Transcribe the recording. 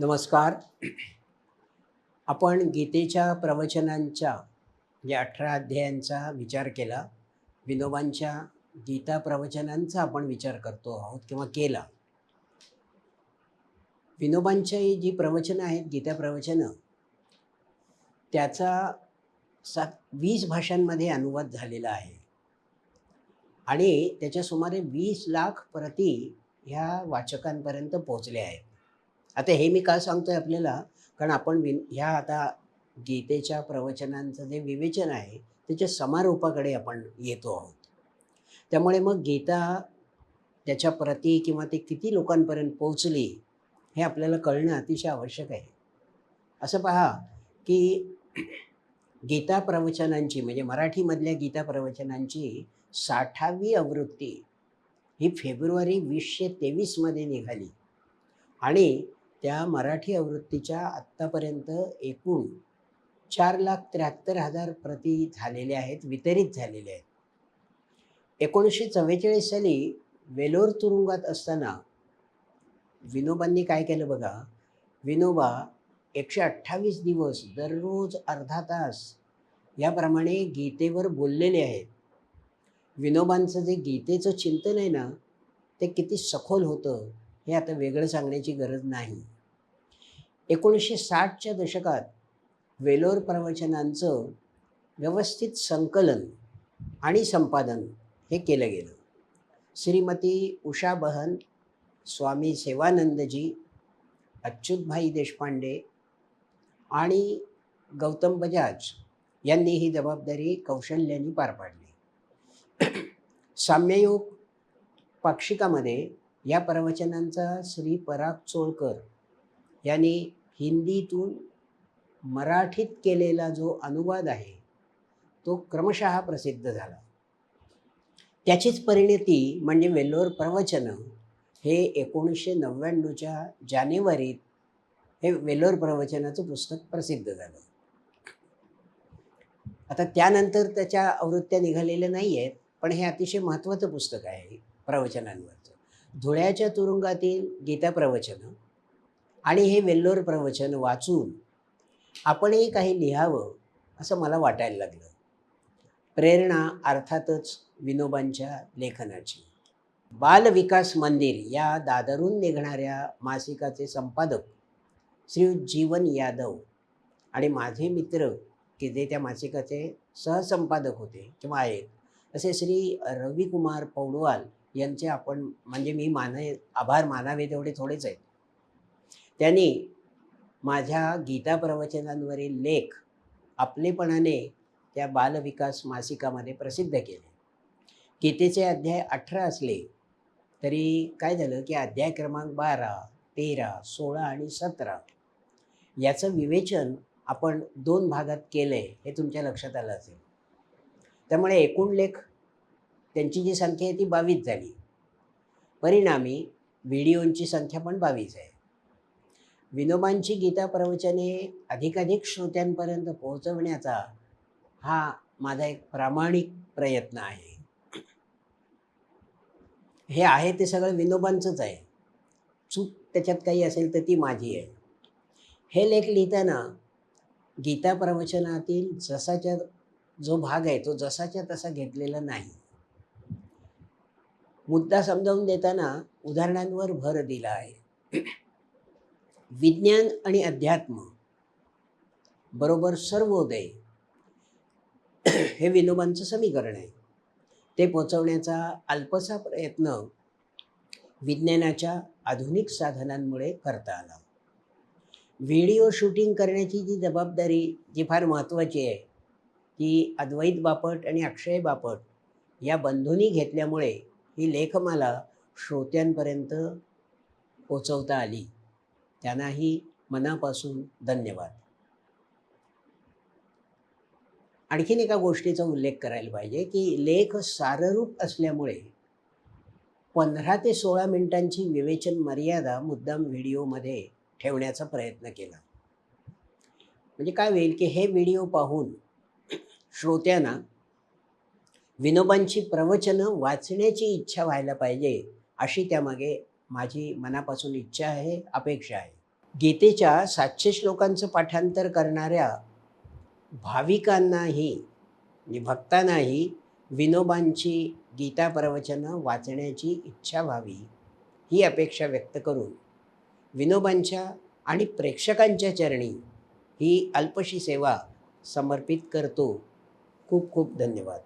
नमस्कार. आपण गीतेच्या प्रवचनांच्या जे अठरा अध्यायांचा विचार केला. विनोबांच्या गीता प्रवचनांचा आपण विचार करतो आहोत किंवा केला. विनोबांची जी प्रवचनं आहेत गीता प्रवचनं त्याचा सात वीस भाषांमध्ये अनुवाद झालेला आहे. आणि त्याच्या सुमारे वीस लाख प्रती ह्या वाचकांपर्यंत पोहोचल्या आहेत. आता हे मी का सांगतोय आपल्याला? कारण आपण विन ह्या आता गीतेच्या प्रवचनांचं जे विवेचन आहे त्याच्या समारोपाकडे आपण येतो आहोत. त्यामुळे मग गीता त्याच्या प्रती किंवा ते किती लोकांपर्यंत पोहोचली हे आपल्याला कळणं अतिशय आवश्यक आहे. असं पहा की गीता प्रवचनांची म्हणजे मराठीमधल्या गीता प्रवचनांची साठावी आवृत्ती ही फेब्रुवारी वीसशे तेवीसमध्ये निघाली. आणि त्या मराठी आवृत्तीच्या आत्तापर्यंत एकूण चार लाख त्र्याहत्तर हजार प्रती झालेले आहेत वितरित झालेले आहेत. एकोणीसशे चव्वेचाळीस साली वेलोर तुरुंगात असताना विनोबांनी काय केलं बघा? विनोबा एकशे अठ्ठावीस दिवस दररोज अर्धा तास याप्रमाणे गीतेवर बोललेले आहेत. विनोबांचं जे गीतेचं चिंतन आहे ना ते किती सखोल होतं. हे आता वेगळं सांगण्याची गरज नाही. एकोणीसशे साठच्या दशकात वेलोर प्रवचनांचं व्यवस्थित संकलन आणि संपादन हे केलं गेलं. श्रीमती उषा बहन स्वामी सेवानंदजी अच्युतभाई देशपांडे आणि गौतम बजाज यांनी ही जबाबदारी कौशल्याने पार पाडली. साम्ययोग पाक्षिकामध्ये या प्रवचनांचा श्री पराग चोळकर यांनी हिंदीतून मराठीत केलेला जो अनुवाद आहे तो क्रमशः प्रसिद्ध झाला. त्याचीच परिणती म्हणजे वेल्लोर प्रवचनं हे एकोणीसशे नव्याण्णवच्या जानेवारीत हे वेल्लोर प्रवचनाचं पुस्तक प्रसिद्ध झालं. आता त्यानंतर त्याच्या आवृत्त्या निघालेल्या नाही आहेत पण हे अतिशय महत्त्वाचं पुस्तक आहे प्रवचनांवरचं. धुळ्याच्या तुरुंगातील गीता प्रवचनं आणि हे वेल्लोर प्रवचन वाचून आपणही काही लिहावं असं मला वाटायला लागलं. प्रेरणा अर्थातच विनोबांच्या लेखनाची. बालविकास मंदिर या दादरून निघणाऱ्या मासिकाचे संपादक श्री जीवन यादव आणि माझे मित्र की जे त्या मासिकाचे सहसंपादक होते किंवा आहेत असे श्री रविकुमार पौडवाल यांचे आपण म्हणजे मी माने आभार मानावे तेवढे थोडेच आहेत. त्यांनी माझ्या गीता प्रवचनांवरील लेख आपलेपणाने त्या बालविकास मासिकामध्ये प्रसिद्ध केले. गीतेचे अध्याय अठरा असले तरी काय झालं की अध्याय क्रमांक बारा तेरा सोळा आणि सतरा याचं विवेचन आपण दोन भागात केलं आहे हे तुमच्या लक्षात आलं असेल. त्यामुळे एकूण लेख त्यांची जी संख्या आहे ती बावीस झाली. परिणामी व्हिडिओंची संख्या पण बावीस आहे. विनोबांची गीता प्रवचने अधिकाधिक श्रोत्यांपर्यंत पोहोचवण्याचा हा माझा एक प्रामाणिक प्रयत्न आहे. हे आहे ते सगळं विनोबांचंच आहे. चूक त्याच्यात काही असेल तर ती माझी आहे. हे लेख लिहिताना गीता प्रवचनातील जसाच्या जो भाग आहे तो जसाच्या तसा घेतलेला नाही. मुद्दा समजावून देताना उदाहरणांवर भर दिला आहे. विज्ञान आणि अध्यात्म बरोबर सर्वोदय हे विनोबांचं समीकरण आहे. ते पोचवण्याचा अल्पसा प्रयत्न विज्ञानाच्या आधुनिक साधनांमुळे करता आला. व्हिडिओ शूटिंग करण्याची जी जबाबदारी जी फार महत्त्वाची आहे ती अद्वैत बापट आणि अक्षय बापट या बंधूंनी घेतल्यामुळे ही लेखमाला श्रोत्यांपर्यंत पोचवता आली. त्यांनाही मनापासून धन्यवाद. आणखीन एका गोष्टीचा उल्लेख करायला पाहिजे की लेख साररूप असल्यामुळे पंधरा ते सोळा मिनिटांची विवेचन मर्यादा मुद्दाम व्हिडिओमध्ये ठेवण्याचा प्रयत्न केला. म्हणजे काय होईल की हे व्हिडिओ पाहून श्रोत्यांना विनोबांची प्रवचनं वाचण्याची इच्छा व्हायला पाहिजे अशी त्यामागे माझी मनापासून इच्छा आहे अपेक्षा आहे. गीतेच्या सातशे श्लोकांचं पाठांतर करणाऱ्या भाविकांनाही म्हणजे भक्तांनाही विनोबांची गीता प्रवचनं वाचण्याची इच्छा व्हावी ही अपेक्षा व्यक्त करून विनोबांच्या आणि प्रेक्षकांच्या चरणी ही अल्पशी सेवा समर्पित करतो. खूप खूप धन्यवाद.